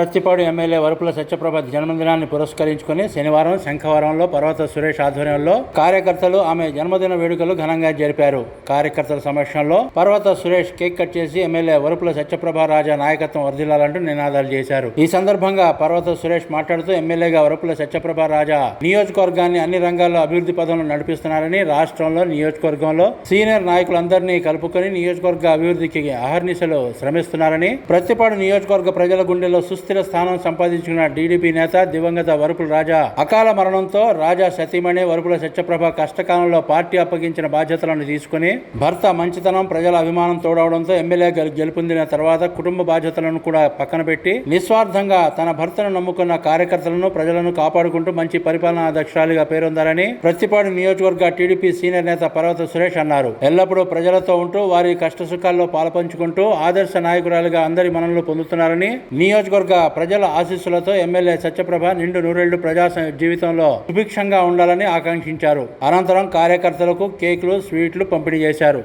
Prathipadu MLA Varupula Satyaprabha జన్మదినాన్ని పురస్కరించుకుని శనివారం శంఖవరంలో పర్వత సురేష్ ఆధ్వర్యంలో కార్యకర్తలు ఆమె జన్మదిన వేడుకలు ఘనంగా జరిపారు. కార్యకర్తల సమక్షంలో పర్వత సురేష్ కేక్ కట్ చేసి ఎమ్మెల్యే వరపుల సత్యప్రభ రాజా నాయకత్వం వర్ధిల్లాలంటూ నినాదాలు చేశారు. ఈ సందర్భంగా పర్వత సురేష్ మాట్లాడుతూ ఎమ్మెల్యేగా వరపుల సత్యప్రభ రాజా నియోజకవర్గాన్ని అన్ని రంగాల్లో అభివృద్ధి పదంలో నడిపిస్తున్నారని రాష్ట్రంలో నియోజకవర్గంలో సీనియర్ నాయకులందరినీ కలుపుకొని నియోజకవర్గ అభివృద్ధికి అహర్నిశలు శ్రమిస్తున్నారని ప్రతిపాడు నియోజకవర్గ ప్రజల గుండెల్లో సుస్థిర స్థానం సంపాదించుకున్న టీడీపీ నేత దివంగత వరుపుల రాజా. అకాల మరణంతో రాజా సతీమణి వరుపుల సత్యప్రభ కష్టకాలంలో పార్టీ అప్పగించిన బాధ్యతలను తీసుకుని భర్త మంచితనం ప్రజల అభిమానం తోడవడంతో ఎమ్మెల్యే గెలుపొందిన తర్వాత కుటుంబ బాధ్యతలను కూడా పక్కన పెట్టి నిస్వార్థంగా తన భర్తను నమ్ముకున్న కార్యకర్తలను ప్రజలను కాపాడుకుంటూ మంచి పరిపాలనా దక్షరాలుగా పేరొందారని ప్రతిపాడు నియోజకవర్గ టీడీపీ సీనియర్ నేత పర్వత సురేష్ అన్నారు. ఎల్లప్పుడూ ప్రజలతో ఉంటూ వారి కష్ట సుఖాల్లో పాల్పంచుకుంటూ ఆదర్శ నాయకురాలుగా అందరి మనల్ని పొందుతున్నారని నియోజకవర్గ ప్రజల ఆశీస్సులతో ఎమ్మెల్యే సత్యప్రభ నిండు నూరేళ్ళు ప్రజా జీవితంలో సుభిక్షంగా ఉండాలని ఆకాంక్షించారు. అనంతరం కార్యకర్తలకు కేకులు స్వీట్లు పంపిణీ చేశారు.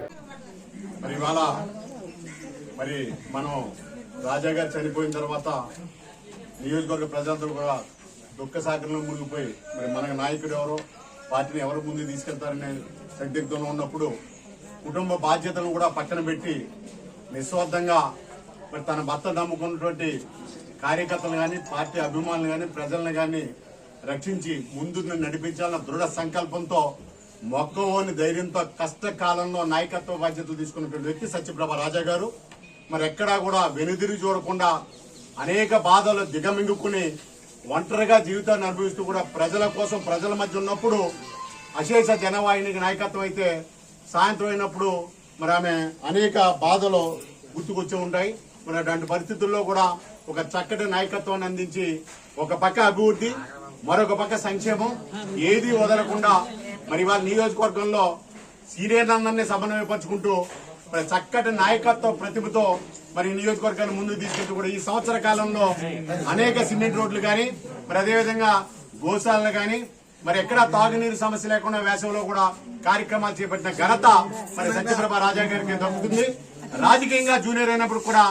మరి మరి మనం రాజా గారు చనిపోయిన తర్వాత నియోజకవర్గ ప్రజలందరూ కూడా దుఃఖ సాగరంలో మునిగిపోయి మరి మన నాయకుడు ఎవరో పార్టీని ఎవరు ముందు తీసుకెళ్తారనే సందిగ్ధంలో ఉన్నప్పుడు కుటుంబ బాధ్యతలను కూడా పక్కన పెట్టి నిస్వార్థంగా మరి తన భర్త నమ్ముకున్నటువంటి కార్యకర్తలు కానీ పార్టీ అభిమానులు కానీ ప్రజలను కానీ రక్షించి ముందు నడిపించాలన్న దృఢ సంకల్పంతో మొక్కవోని ధైర్యంతో కష్టకాలంలో నాయకత్వ బాధ్యతలు తీసుకున్నటువంటి వ్యక్తి సత్యప్రభ రాజా గారు. మరి ఎక్కడా కూడా వెనుదిరి చూడకుండా అనేక బాధలు దిగమింగుకుని ఒంటరిగా జీవితాన్ని అనుభవిస్తూ కూడా ప్రజల కోసం ప్రజల మధ్య ఉన్నప్పుడు అశేష జనవాహినికి నాయకత్వం అయితే సాయంత్రం అయినప్పుడు మరి ఆమె అనేక బాధలు గుర్తుకొచ్చి ఉంటాయి మరి అటువంటి పరిస్థితుల్లో కూడా ఒక చక్కటి నాయకత్వాన్ని అందించి ఒక పక్క అభివృద్ధి మరొక పక్క సంక్షేమం ఏది వదలకుండా మరి వాళ్ళ నియోజకవర్గంలో సీనియర్ సమన్వయపరుచుకుంటూ మరి చక్కటి నాయకత్వ ప్రతిభతో మరి నియోజకవర్గాన్ని ముందుకు తీసుకెళ్తూ కూడా ఈ సంవత్సర కాలంలో అనేక సిమెంట్ రోడ్లు కానీ మరి అదేవిధంగా గోశాలను కానీ మరి ఎక్కడ తాగునీరు సమస్య లేకుండా వేసవిలో కూడా కార్యక్రమాలు చేపట్టిన ఘనత మరి సత్యప్రభ రాజా గారికి దక్కుతుంది. రాజకీయంగా జూనియర్ అయినప్పుడు కూడా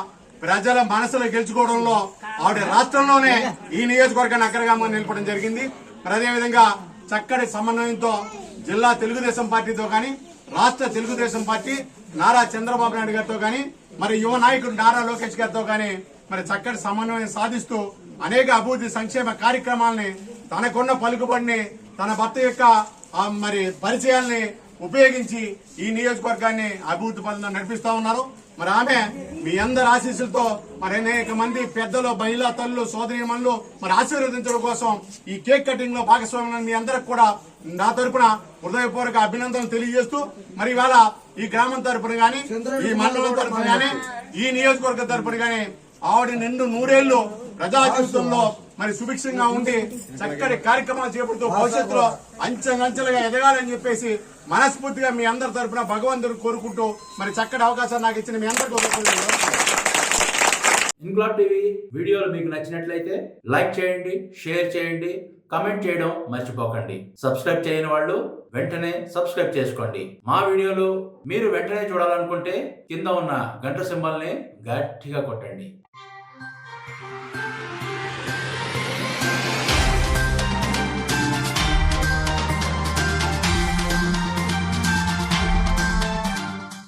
ప్రజల మనసులో గెలుచుకోవడంలో ఆవిడ రాష్ట్రంలోనే ఈ నియోజకవర్గాన్ని అగ్రగామని నిలపడం జరిగింది. మరి అదేవిధంగా చక్కటి సమన్వయంతో జిల్లా తెలుగుదేశం పార్టీతో కానీ రాష్ట్ర తెలుగుదేశం పార్టీ నారా చంద్రబాబు నాయుడు గారితో కానీ మరి యువ నాయకుడు నారా లోకేష్ గారితో కానీ మరి చక్కటి సమన్వయం సాధిస్తూ అనేక అభివృద్ధి సంక్షేమ కార్యక్రమాలని తనకున్న పలుకుబడిని తన భర్త యొక్క మరి పరిచయాల్ని ఉపయోగించి ఈ నియోజకవర్గాన్ని అభివృద్ధి పనులను నడిపిస్తా ఉన్నారు. మరి ఆమె మీ అందరి ఆశీస్సులతో మరి అనేక మంది పెద్దలు మహిళా తల్లులు సోదరీమణులు మరి ఆశీర్వదించడం కోసం ఈ కేక్ కటింగ్లో భాగస్వామ్యం మీ అందరికి కూడా నా తరపున హృదయపూర్వక అభినందనలు తెలియజేస్తూ మరి ఇవాళ ఈ గ్రామం తరపున గాని ఈ మండలం తరపున గాని ఈ నియోజకవర్గం తరపున గాని ఆవిడ నిండు నూరేళ్ళు ప్రజా జీవితంలో మరి సుభిక్షంగా ఉండి చక్కటి కార్యక్రమాలు చేపడుతూ భవిష్యత్తులో అంచెలంచెలుగా ఎదగాలని చెప్పేసి మనస్ఫూర్తిగా మీ అందరి తరఫున భగవంతుడు కోరుకుంటూ మరి చక్కటి అవకాశం నాకు ఇచ్చిన మీ అందరికీ ఇంక్లాబ్ టీవీ వీడియోలు మీకు నచ్చినట్లయితే లైక్ చేయండి షేర్ చేయండి కమెంట్ చేయడం మర్చిపోకండి. సబ్స్క్రైబ్ చేయని వాళ్ళు వెంటనే సబ్స్క్రైబ్ చేసుకోండి. మా వీడియోలు మీరు వెంటనే చూడాలనుకుంటే కింద ఉన్న గంట సింబల్ని గట్టిగా కొట్టండి.